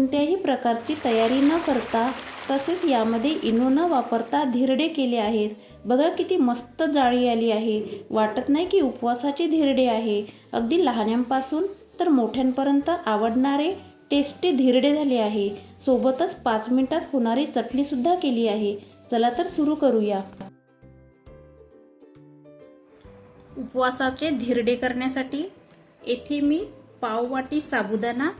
कोणत्याही प्रकारची तयारी न करता तसेच यामध्ये इनो न वापरता धिरडे केले आहेत. बघा किती मस्त जाळी आली आहे. वाटत नाही की उपवासाचे धिरडे आहे. अगदी लहान्यांपासून तर मोठ्यांपर्यंत आवडणारे टेस्टी धिरडे झाले आहे. सोबतच पाच मिनिटात होणारी चटणीसुद्धा केली आहे. चला तर सुरू करूया. उपवासाचे धिरडे करण्यासाठी येथे मी पाववाटी साबुदाणा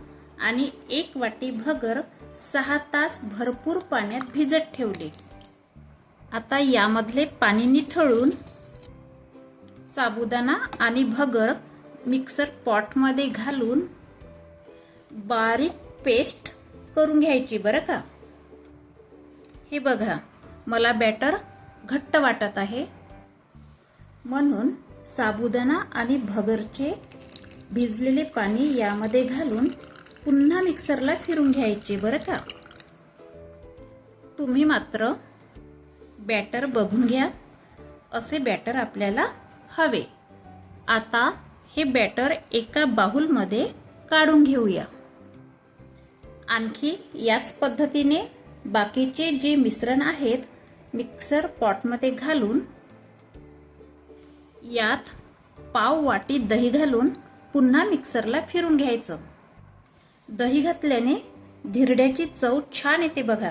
आणि एक वाटी भगर सहा तास भरपूर पाण्यात भिजत ठेवले. आता यामधले पाणी निथळून साबुदाणा आणि भगर मिक्सर पॉटमध्ये घालून बारीक पेस्ट करून घ्यायची बरं का? हे बघा मला बॅटर घट्ट वाटत आहे. म्हणून साबुदाणा आणि भगरचे भिजलेले पाणी यामध्ये घालून पुन्हा मिक्सरला फिरून घ्यायचे बरं का? तुम्ही मात्र बॅटर बघून घ्या असे बॅटर आपल्याला हवे. आता हे बॅटर एका बाहुलमध्ये काढून घेऊया. आणखी याच पद्धतीने बाकीचे जे मिश्रण आहेत मिक्सर पॉटमध्ये घालून यात पाव वाटी दही घालून पुन्हा मिक्सरला फिरून घ्यायचं. दही घातल्याने धिरड्याची चव छान येते बघा.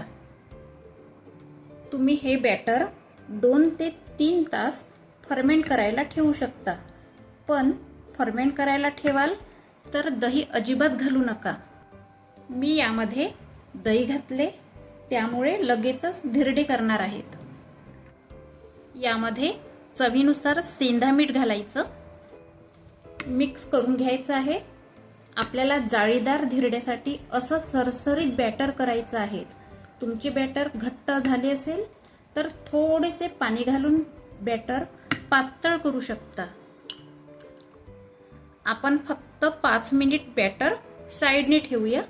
तुम्ही हे बॅटर दोन ते तीन तास फर्मेंट करायला ठेवू शकता. पण फर्मेंट करायला ठेवाल तर दही अजिबात घालू नका. मी यामध्ये दही घातले त्यामुळे लगेचच धिरडे करणार आहेत. यामध्ये चवीनुसार सेंधा मीठ घालायचं. मिक्स करून घ्यायचं आहे. आपल्याला जाळीदार धिरड्यासाठी असं सरसरीत बॅटर करायचं आहे. तुमची बॅटर घट्ट झाली असेल तर थोडेसे पाणी घालून बॅटर पातळ करू शकता. आपण फक्त पाच मिनिट बॅटर साईडने ठेवूया.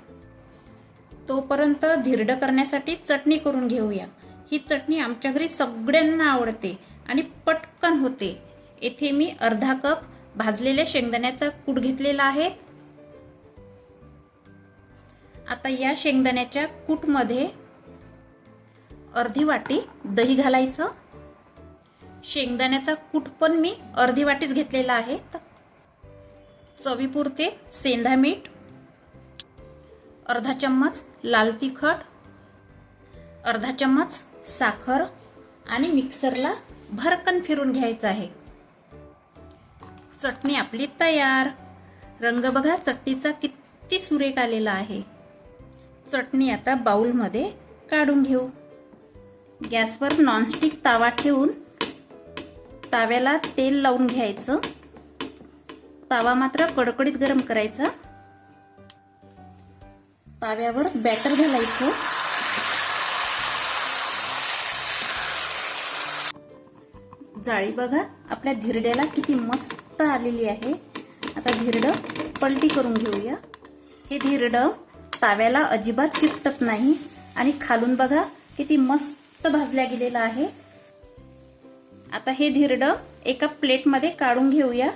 तोपर्यंत धिरडं करण्यासाठी चटणी करून घेऊया. ही चटणी आमच्या घरी सगळ्यांना आवडते आणि पटकन होते. येथे मी अर्धा कप भाजलेल्या शेंगदाण्याचा कूट घेतलेला आहे. आता या शेंगदाण्याच्या कूटमध्ये अर्धी वाटी दही घालायचं. शेंगदाण्याचा कूट पण मी अर्धी वाटीच घेतलेला आहे. चवीपुरते सेंधा मीठ अर्धा चम्मच लाल तिखट अर्धा चम्मच साखर आणि मिक्सरला भरकन फिरून घ्यायचं आहे. चटणी आपली तयार. रंग बघा चटणीचा किती सुरेख आलेला आहे. चटणी आता बाउलमध्ये काढून घेऊ. गॅसवर नॉनस्टिक तावा ठेवून ताव्याला तेल लावून घ्यायचं. तावा मात्र कडकडीत गरम करायचा. ताव्यावर बॅटर घालायचं. जाळी बघा आपल्या धिरड्याला किती मस्त आलेली आहे. आता धिरडं पलटी करून घेऊया. हे धिरडं ताव्याला अजिबात चिकटत नाही. आणि खालून बघा किती मस्त भाजल्या गेलेलं आहे. आता हे धिरडं एका प्लेटमध्ये काढून घेऊया.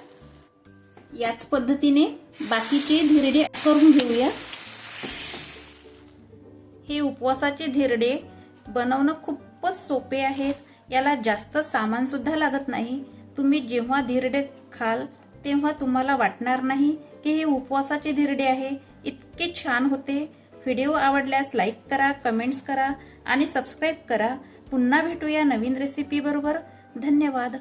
याच पद्धतीने बाकीचे धिरडे करून घेऊया. हे उपवासाचे धिरडे बनवणं खूपच सोपे आहेत. याला जास्त सामान सुद्धा लागत नाही. तुम्ही जेव्हा धिरडे खाल तेव्हा तुम्हाला वाटणार नाही की हे उपवासाचे धिरडे आहे. इतके छान होते. व्हिडिओ आवडल्यास लाईक करा कमेंट्स करा आणि सबस्क्राईब करा. पुन्हा भेटूया नवीन रेसिपी बरोबर. धन्यवाद.